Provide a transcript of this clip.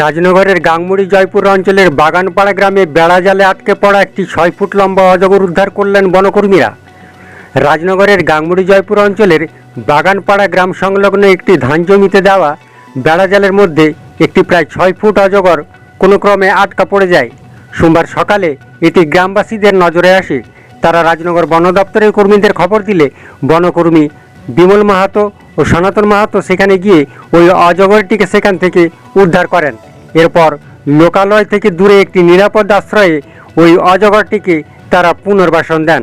রাজনগরের গাংমুড়ি জয়পুর অঞ্চলের বাগানপাড়া গ্রামে বেড়া জালে আটকে পড়া একটি ছয় ফুট লম্বা অজগর উদ্ধার করলেন বনকর্মীরা। রাজনগরের গাংমুড়ি জয়পুর অঞ্চলের বাগানপাড়া গ্রাম সংলগ্ন একটি ধান জমিতে দেওয়া বেড়া জালের মধ্যে একটি প্রায় ছয় ফুট অজগর কোনো ক্রমে আটকা পড়ে যায়। সোমবার সকালে এটি গ্রামবাসীদের নজরে আসে। তারা রাজনগর বন দপ্তরের কর্মীদের খবর দিলে বনকর্মী বিমল মাহাতো ও সনাতন মাহাতো সেখানে গিয়ে ওই অজগরটিকে সেখান থেকে উদ্ধার করেন। এরপর লোকালয় থেকে দূরে একটি নিরাপদ আশ্রয়ে ওই অজগরটিকে তারা পুনর্বাসন দেন।